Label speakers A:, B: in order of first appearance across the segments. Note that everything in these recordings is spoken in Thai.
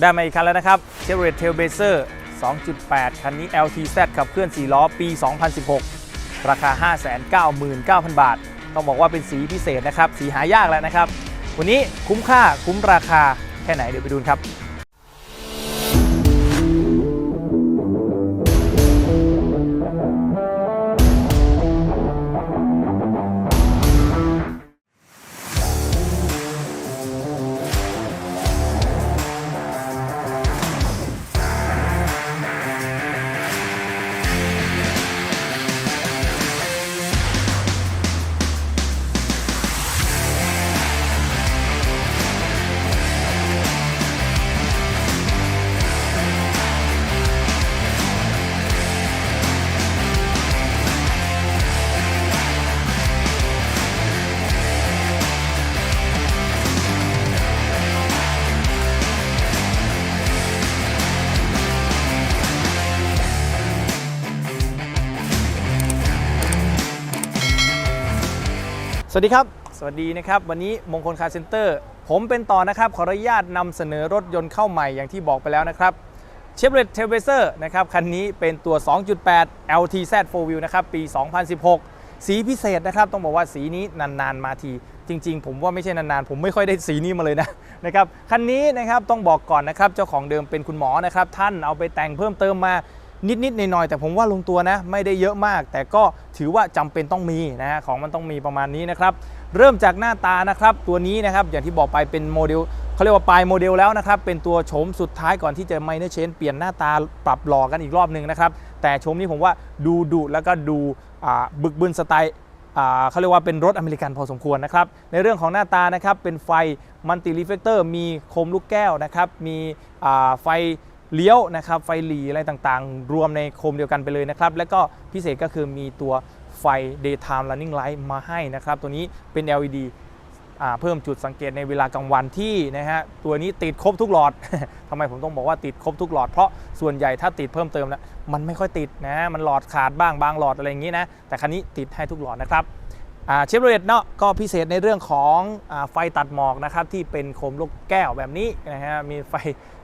A: ได้มาอีกคันแล้วนะครับ Chevrolet Trailblazer 2.8 คันนี้ LTZ ขับเคลื่อน 4 ล้อ ปี 2016 ราคา 599,000 บาท ต้องบอกว่าเป็นสีพิเศษนะครับ สีหายากแล้วนะครับ วันนี้คุ้มค่าคุ้มราคาแค่ไหนเดี๋ยวไปดูครับ สวัสดีครับ สวัสดีนะครับ วันนี้มงคลคาร์เซ็นเตอร์ ผมเป็นต่อนะครับ ขออนุญาตนำเสนอรถยนต์เข้าใหม่อย่างที่บอกไปแล้วนะครับ Chevrolet Trailblazer นะครับ คันนี้เป็นตัว 2.8 LTZ 4 Wheel นะครับ ปี 2016 สีพิเศษนะครับ ต้องบอกว่าสีนี้นาน ๆ มาที จริง ๆ ผมว่าไม่ใช่นาน ๆ ผมไม่ค่อยได้สีนี้มาเลยนะนะครับ คันนี้นะครับต้องบอกก่อนนะครับ เจ้าของเดิมเป็นคุณหมอนะครับ ท่านเอาไปแต่งเพิ่มเติมมา นิดๆหน่อยๆแต่ผมว่าลงตัวนะไม่ได้เยอะมาก แต่ก็ถือว่าจำเป็นต้องมีนะฮะของมันต้องมีประมาณนี้นะครับเริ่มจากหน้าตานะครับตัวนี้นะครับอย่างที่บอกไปเป็นโมเดลเขาเรียกว่าปลายโมเดลแล้วนะครับเป็นตัวโฉมสุดท้ายก่อนที่จะไมเนอร์เชนเปลี่ยนหน้าตาปรับหล่อกันอีกรอบหนึ่งนะครับแต่โฉมนี้ผมว่าดูดุแล้วก็ดูบึกบึนสไตล์เขาเรียกว่าเป็นรถอเมริกันพอสมควรนะครับในเรื่องของหน้าตานะครับเป็นไฟมัลติรีเฟกเตอร์มีโคมลูกแก้วนะครับมีไฟ เลี้ยวนะครับไฟหลีอะไรต่างๆ รวมในโคมเดียวกันไปเลยนะครับ และก็พิเศษก็คือมีตัวไฟ daytime running light มาให้นะครับ ตัวนี้เป็น LED เพิ่มจุดสังเกตในเวลากลางวันที่นะฮะตัวนี้ติดครบทุกหลอดทำไมผมต้องบอกว่าติดครบทุกหลอดเพราะส่วนใหญ่ถ้าติดเพิ่มเติมแล้วมันไม่ค่อยติดนะมันหลอดขาดบ้างบางหลอดอะไรอย่างนี้นะแต่คันนี้ติดให้ทุกหลอดนะครับเชฟโรเลตเนาะก็พิเศษในเรื่องของอไฟตัดหมอกนะครับที่เป็นโคมลูกแก้วแบบนี้นะฮะมีไฟ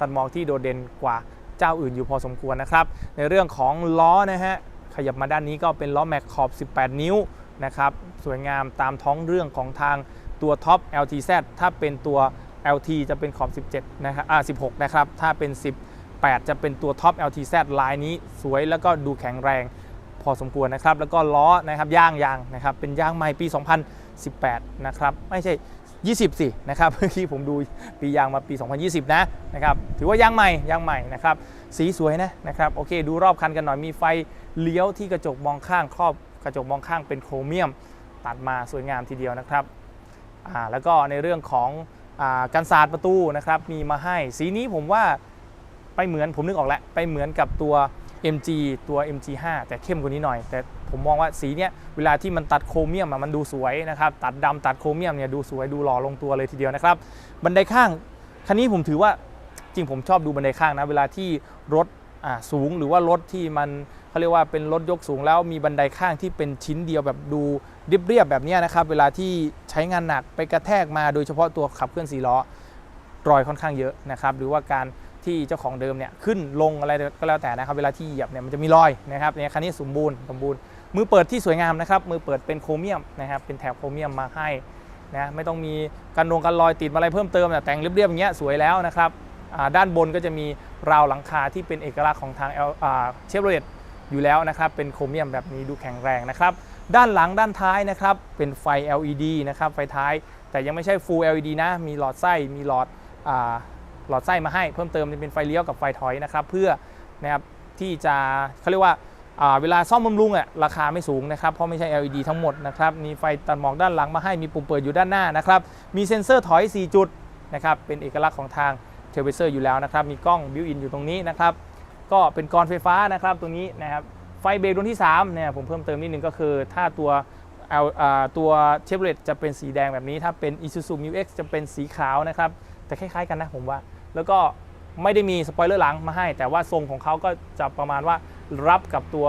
A: ตัดหมอกที่โดดเด่นกว่าเจ้าอื่นอยู่พอสมควรนะครับ ในเรื่องของล้อนะฮะขยับมาด้านนี้ก็เป็นล้อแม็กขอบ 18 นิ้วนะครับสวยงามตามท้องเรื่องของทางตัวท็อป LTZ ถ้าเป็นตัว LT จะเป็นขอบ 17 นะครับอ่า16 นะครับ ถ้าเป็น 18 จะเป็นตัวท็อป LTZ ลายนี้สวยแล้วก็ดูแข็งแรงพอสมควรนะครับ แล้วก็ล้อนะครับย่างยางนะครับ เป็นย่างใหม่ปี 2018 นะครับ ไม่ใช่ 20 สินะครับเมื่อกี้ผมดูปียางมาปี 2020 นะนะครับถือว่ายางใหม่ยางใหม่นะครับสีสวยนะนะครับโอเค ดูรอบคันกันหน่อยมีไฟเลี้ยวที่กระจกมองข้างครอบกระจกมองข้างเป็นโครเมียม ตัดมาสวยงามทีเดียวนะครับอ่าแล้วก็ในเรื่องของอ่ากันศาสตร์ประตูนะครับมีมาให้ สีนี้ผมว่าไปเหมือนผมนึกออกแล้วไปเหมือนกับตัว MG ตัว MG5 แต่เข้มกว่านี้หน่อย แต่ผมมองว่าสีเนี้ยเวลาที่มันตัดโครเมียมมันดูสวยนะครับ ตัดดำตัดโครเมียมเนี่ยดูสวยดูหล่อลงตัวเลยทีเดียวนะครับ บันไดข้างคันนี้ผมถือว่าจริงผมชอบดูบันไดข้างนะ เวลาที่รถสูงหรือว่ารถที่มันเขาเรียกว่าเป็นรถยกสูงแล้วมีบันไดข้างที่เป็นชิ้นเดียวแบบดูเรียบๆแบบนี้นะครับ เวลาที่ใช้งานหนักไปกระแทกมาโดยเฉพาะตัวขับเคลื่อนสี่ล้อรอยค่อนข้างเยอะนะครับ หรือว่าการ ที่เจ้าของเดิมเนี่ยขึ้นลงอะไรก็แล้วแต่นะครับเวลาที่เหยียบเนี่ยมันจะมีรอยนะครับเนี่ยคันนี้สมบูรณ์สมบูรณ์มือเปิดที่สวยงามนะครับมือเปิดเป็นโครเมียมนะครับเป็นแถบโครเมียมมาให้นะไม่ต้องมีกันลงกันรอยติดอะไรเพิ่มเติมแต่แต่งเรียบๆอย่างเงี้ยสวยแล้วนะครับด้านบนก็จะมีราวหลังคาที่เป็นเอกลักษณ์ของทางเชฟโรเลตอยู่แล้วนะครับเป็นโครเมียมแบบนี้ดูแข็งแรงนะครับด้านหลังด้านท้ายนะครับเป็นไฟ LED นะครับไฟท้าย แต่ยังไม่ใช่ Full LED นะมีหลอดไส้มีหลอด หลอดไส้มาให้เพิ่มเติมจะเป็นไฟเลี้ยวกับไฟถอยนะครับเพื่อนะครับที่จะเขาเรียกว่าเวลาซ่อมบำรุงอะราคาไม่สูงนะครับเพราะไม่ใช่ LED ทั้งหมดนะครับมีไฟตัดหมอกด้านหลังมาให้มีปุ่มเปิดอยู่ด้านหน้านะครับมีเซ็นเซอร์ถอย 4 จุดนะครับเป็นเอกลักษณ์ของทางเทเลเซอร์อยู่แล้วนะครับมีกล้องบิวอินอยู่ตรงนี้นะครับก็เป็นกรไฟฟ้านะครับตรงนี้นะครับไฟเบรกดวงที่3เนี่ยผมเพิ่มเติมนิดนึงก็คือ ถ้าตัวเอาตัวเชฟเลตจะเป็นสีแดงแบบนี้ ถ้าเป็น Isuzu Mu X จะเป็นสีขาวนะครับแต่คล้ายๆกันนะผมว่า แล้วก็ไม่ได้มีสปอยเลอร์หลังมาให้ แต่ว่าทรงของเขาก็จะประมาณว่ารับกับตัว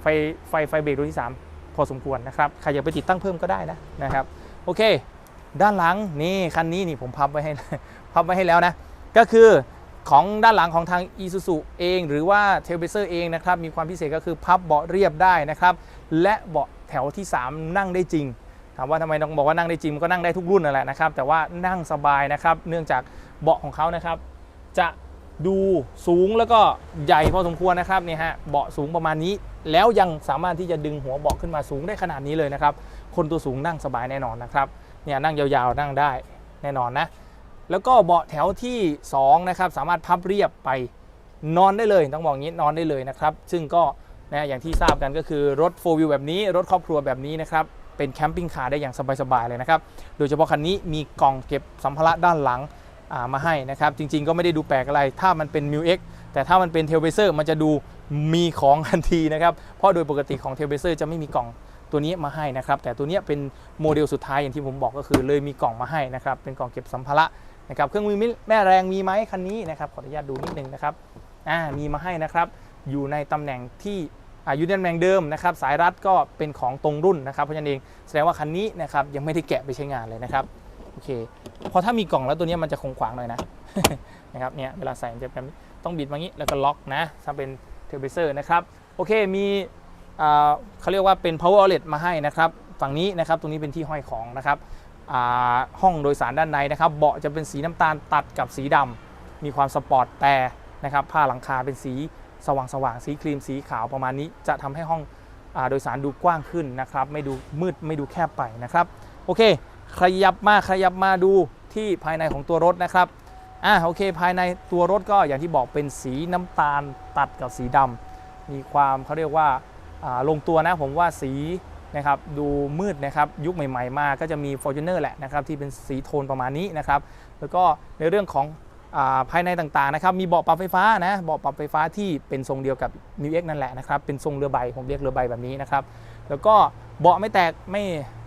A: ไฟไฟไฟเบรกดวงที่ 3 พอสมควรนะครับใครอยากไปติดตั้งเพิ่มก็ได้นะนะครับโอเค ด้านหลังนี่คันนี้นี่ผมพับไว้ให้พับไว้ให้แล้วนะก็คือของด้านหลังของทาง Isuzu เอง หรือว่า t a i l b l a z e r เองนะครับมีความพิเศษก็คือพับเบาะเรียบได้นะครับและเบาะแถวที่ 3 นั่งได้จริงถามว่าทำไมต้องบอกว่านั่งได้จริงมันก็นั่งได้ทุกรุ่นนั่นแหละนะครับแต่ว่านั่งสบายนะครับเนื่องจาก เบาะของเขานะครับ จะดูสูงแล้วก็ใหญ่พอสมควรนะครับเนี่ยฮะเบาะสูงประมาณนี้ แล้วยังสามารถที่จะดึงหัวเบาะขึ้นมาสูงได้ขนาดนี้เลยนะครับ คนตัวสูงนั่งสบายแน่นอนนะครับเนี่ยนั่งยาวๆนั่งได้แน่นอนนะแล้วก็เบาะแถวที่2นะครับสามารถพับเรียบไปนอนได้เลยต้องบอกงี้นอนได้เลยนะครับ ซึ่งก็นะอย่างที่ทราบกันก็คือรถ4 w วิวแบบนี้ รถครอบครัวแบบนี้นะครับเป็นแคมปิ้งคาร์ได้อย่างสบายๆเลยนะครับโดยเฉพาะคันนี้มีกล่องเก็บสัมภาระด้านหลัง มาให้นะครับ จริง ๆ ก็ไม่ได้ดูแปลกอะไร ถ้ามันเป็น m ิ X แต่ถ้ามันเป็น t a i l b l a z e r มันจะดูมีของทันทีนะครับ เพราะโดยปกติของ t a i l b l a z e r จะไม่มีกล่องตัวนี้มาให้นะครับ แต่ตัวนี้เป็นโมเดลสุดท้ายอย่างที่ผมบอกก็คือเลยมีกล่องมาให้นะครับ เป็นกล่องเก็บสัมภาระนะครับเครื่องมือแม่แรงมีไหมคันนี้นะครับขออนุญาตดูนิดนึงนะครับอ่ามีมาให้นะครับอยู่ในตำแหน่งที่อายู่ในตำแหน่งเดิมนะครับสายรัดก็เป็นของตรงรุ่นนะครับเพราะฉะนั้นเองแสดงว่าคันนี้นะครับยังไม่ได้แกะไปใช้งานเลยนะครับ โอเคพอถ้ามีกล่องแล้วตัวนี้มันจะคงขวางหน่อยนะนะครับเนี่ยเวลาใส่จะแบบต้องบิดมางี้แล้วก็ล็อกนะถ้าเป็นเทอร์เบเซอร์นะครับโอเคมีเขาเรียกว่าเป็น power outlet มาให้นะครับฝั่งนี้นะครับตรงนี้เป็นที่ห้อยของนะครับห้องโดยสารด้านในนะครับเบาะจะเป็นสีน้ำตาลตัดกับสีดำมีความสปอร์ตแต่นะครับผ้าหลังคาเป็นสีสว่างสว่างๆสีครีมสีขาวประมาณนี้ จะทำให้ห้องอโดยสารดูกว้างขึ้นนะครับไม่ดูมืดไม่ดูแคบไปนะครับโอเค ขยับมาขยับมาดูที่ภายในของตัวรถนะครับอะโอเค ภายในตัวรถก็อย่างที่บอกเป็นสีน้ำตาลตัดกับสีดำมีความเขาเรียกว่าลงตัวนะผมว่าสีนะครับดูมืดนะครับยุคใหม่ๆมาก็จะมี Fortuner แหละนะครับที่เป็นสีโทนประมาณนี้นะครับแล้วก็ในเรื่องของภายในต่างๆนะครับมีเบาะปรับไฟฟ้านะเบาะปรับไฟฟ้าที่เป็นทรงเดียวกับ m ิ X นั่นแหละนะครับเป็นทรงเรือใบผมเรียกเรือใบแบบนี้นะครับ แล้วก็เบาะไม่แตกไม่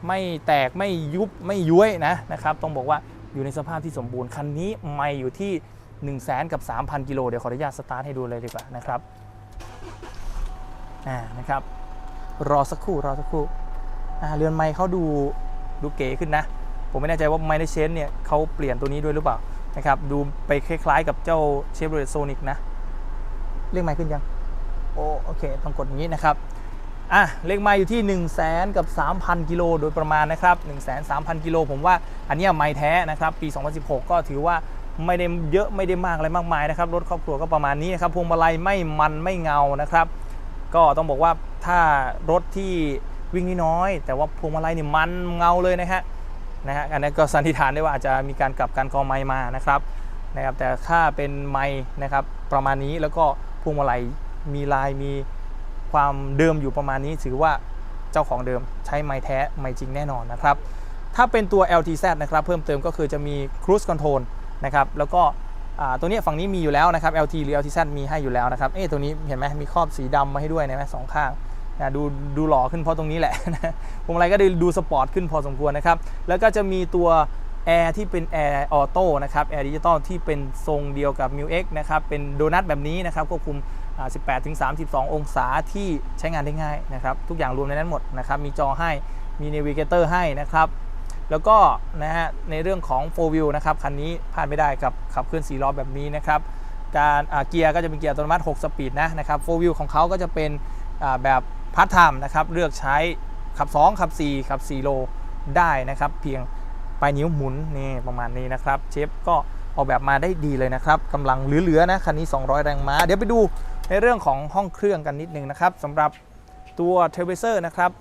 A: ไม่แตกไม่ยุบไม่ย้วยนะนะครับต้องบอกว่าอยู่ในสภาพที่สมบูรณ์คันนี้ไม่อยู่ที่1 0 0 0 0แสนกับ 3,000 กิโลเดี๋ยวขออนุญาตสตาร์ทให้ดูเลยดีกว่านะครับอ่านะครับรอสักครู่รอสักครู่อ่าเรือนไม้เขาดูดูเก๋ขึ้นนะ ผมไม่แน่ใจว่าไมค์เชนเนี่ยเขาเปลี่ยนตัวนี้ด้วยหรือเปล่านะครับดูไปคล้ายๆกับเจ้าเชฟโรเลตโซนิกนะ เรียกไมค์ขึ้นยัง โอโอเค ต้องกดอย่างนี้นะครับ อะเลขไมล์อยู่ที่ 1 0 0 0 0แสนกับ 3,000 กิโลโดยประมาณนะครับ1 3 0 0 0 กิโลผมว่าอันนี้ไมล์แท้นะครับปี 2016 ก็ถือว่าไม่ได้เยอะไม่ได้มากอะไรมากมายนะครับรถครอบครัวก็ประมาณนี้นะครับพวงมาลัยไม่มันไม่เงานะครับ ก็ต้องบอกว่าถ้ารถที่วิ่งน้อย แต่ว่าพวงมาลัยนี่มันเงาเลยนะฮะนะฮะอันนั้ก็สันนิษฐานได้ว่าอาจจะมีการกลับการกองไม้มานะครับนะครับแต่ถ้าเป็นไม้นะครับประมาณนี้แล้วก็พวงมาลัยมีลายมี ความเดิมอยู่ประมาณนี้ถือว่าเจ้าของเดิมใช้ไม้แท้ไม้จริงแน่นอนนะครับ ถ้าเป็นตัว LTZ นะครับเพิ่มเติมก็คือจะมี Cruise Control นะครับแล้วก็ตัวนี้ฝั่งนี้มีอยู่แล้วนะครับ LT หรือ LTZ มีให้อยู่แล้วนะครับเอ๊ะตัวนี้เห็นไหมมีครอบสีดำมาให้ด้วยนะสองข้างนะดูดูหล่อขึ้นเพราะตรงนี้แหละพวงมาลัยก็ดูสปอร์ตขึ้นพอสมควรนะครับ แล้วก็จะมีตัวแอร์ที่เป็นแอร์ออโต้นะครับแอร์ดิจิตอลที่เป็นทรงเดียวกับ m ิ X นะครับเป็นโดนัทแบบนี้นะครับควบคุม 18ถึง32 องศาที่ใช้งานได้ง่ายนะครับ ทุกอย่างรวมในนั้นหมดนะครับ มีจอให้ มี n น v i เกเตอร์ให้นะครับ แล้วก็นะฮะในเรื่องของ 4 wheel นะครับ คันนี้พลาดไม่ได้กับขับเคลื่อน4ล้อแบบนี้นะครับ การอ่าเกียร์ก็จะเป็นเกียร์อัตโนมัติ 6 สปีดนะนะครับ 4 wheel ของเขาก็จะเป็นอ่าแบบพาร์ทไทม์นะครับ เลือกใช้ขับ 2 ขับ 4 ขับ 4 โลได้นะครับ เพียงปลายนิ้วหมุนนี่ประมาณนี้นะครับ เชฟก็ออกแบบมาได้ดีเลยนะครับกำลังเหลือๆนะคันนี้ 200 แรงม้า เดี๋ยวไปดู ในเรื่องของห้องเครื่องกันนิดนึงนะครับสำหรับตัว t r a v e r s e r นะครับ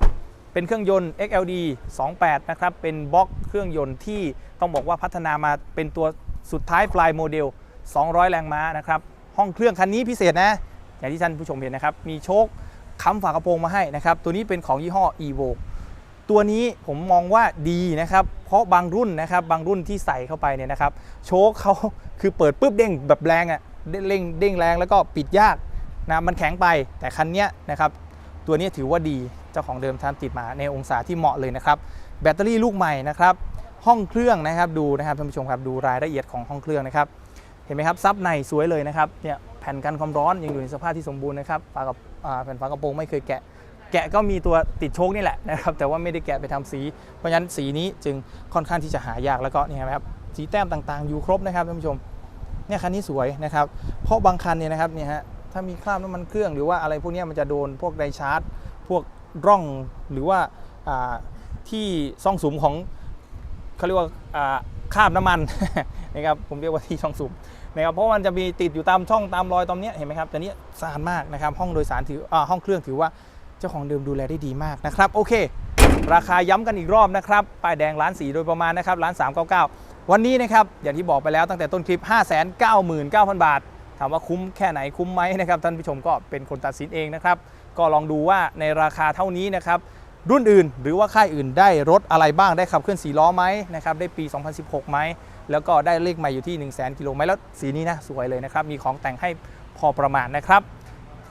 A: เป็นเครื่องยนต์ XLD 28 นะครับ เป็นบล็อกเครื่องยนต์ที่ต้องบอกว่าพัฒนามาเป็นตัวสุดท้ายปลายโมเดล 200 แรงม้านะครับ ห้องเครื่องคันนี้พิเศษนะ อย่างที่ท่านผู้ชมเห็นนะครับ มีโชคค้ำฝากระโปรงมาให้นะครับ ตัวนี้เป็นของยี่ห้อ Evo ตัวนี้ผมมองว่าดีนะครับ เพราะบางรุ่นนะครับ บางรุ่นที่ใส่เข้าไปเนี่ยนะครับ โชคเขาคือเปิดปุ๊บเด้งแบบแรงอะ่ะเด้งเร่งเด้งแรงแล้วก็ปิดยาก นะมันแข็งไปแต่คันนี้นะครับตัวนี้ถือว่าดีเจ้าของเดิมท่านติดมาในองศาที่เหมาะเลยนะครับแบตเตอรี่ลูกใหม่นะครับห้องเครื่องนะครับดูนะครับท่านผู้ชมครับดูรายละเอียดของห้องเครื่องนะครับเห็นไหมครับซับในสวยเลยนะครับเนี่ยแผ่นกันความร้อนยังอยู่ในสภาพที่สมบูรณ์นะครับฝากับอ่าแผ่นฝากระโปรงไม่เคยแกะ แกะก็มีตัวติดโชคนี่แหละนะครับแต่ว่าไม่ได้แกะไปทำสี เพราะฉะนั้นสีนี้จึงค่อนข้างที่จะหายากแล้วก็นี่ครับสีแต้มต่างๆ อยู่ครบนะครับท่านผู้ชมเนี่ยคันนี้สวยนะครับเพราะบางคันเนี่ยนะครับเนี่ยฮะ ถ้ามีคราบน้ำมันเครื่องหรือว่าอะไรพวกนี้มันจะโดนพวกไดชาร์จ พวกร่องหรือว่าที่ซ่องสุมของเขาเรียกว่าคราบน้ำมันนะครับผมเรียกว่าที่ช่องสุมนะครับเพราะมันจะมีติดอยู่ตามช่องตามรอยตรงเนี้เห็นไหมครับแต่นี้สะอาดมากนะครับห้องโดยสารถืออห้องเครื่องถือว่าเจ้าของเดิมดูแลได้ดีมากนะครับโอเค ราคาย้ำกันอีกรอบนะครับป้ายแดงร้านสีโดยประมาณนะครับร้าน399 วันนี้นะครับอย่างที่บอกไปแล้วตั้งแต่ต้นคลิป 599,000 บาท ถามว่าคุ้มแค่ไหนคุ้มไหมนะครับท่านผู้ชมก็เป็นคนตัดสินเองนะครับ ก็ลองดูว่าในราคาเท่านี้นะครับรุ่นอื่น หรือว่าค่ายอื่นได้รถอะไรบ้างได้ขับเคลื่อนสีล้อไหมนะครับได้ปี 2016 ไหมแล้วก็ได้เลขใหม่อยู่ที่ 1 0 0 0 0แกิโลไหมแล้วสีนี้นะสวยเลยนะครับมีของแต่งให้พอประมาณนะครับ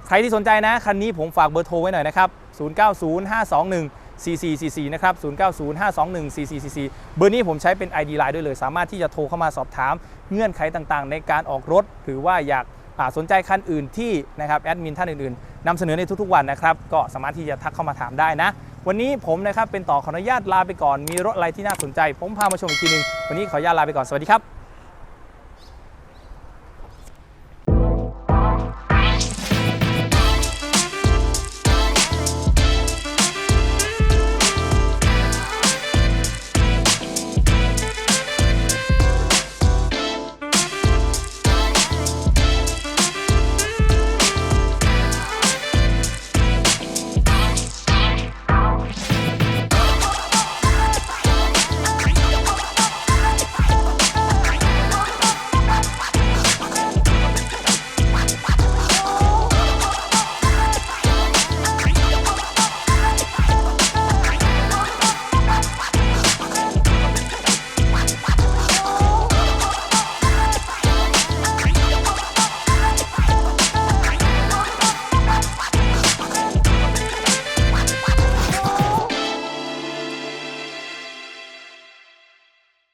A: ใครที่สนใจนะ คันนี้ผมฝากเบอร์โทรไว้หน่อยนะครับ 090521 4444 นะครับ 090521 4444 เบอร์นี้ผมใช้เป็น ID Line ด้วยเลย สามารถที่จะโทรเข้ามาสอบถาม เงื่อนไขต่างๆ ในการออกรถ หรือว่าอยากสนใจคันอื่นที่นะครับแอดมินท่านอื่นๆนำเสนอในทุกๆวันนะครับ ก็สามารถที่จะทักเข้ามาถามได้นะ วันนี้ผมนะครับเป็นต่อขออนุญาตลาไปก่อนมีรถอะไรที่น่าสนใจ ผมพามาชมอีกทีหนึง วันนี้ขออนุญาตลาไปก่อนสวัสดีครับ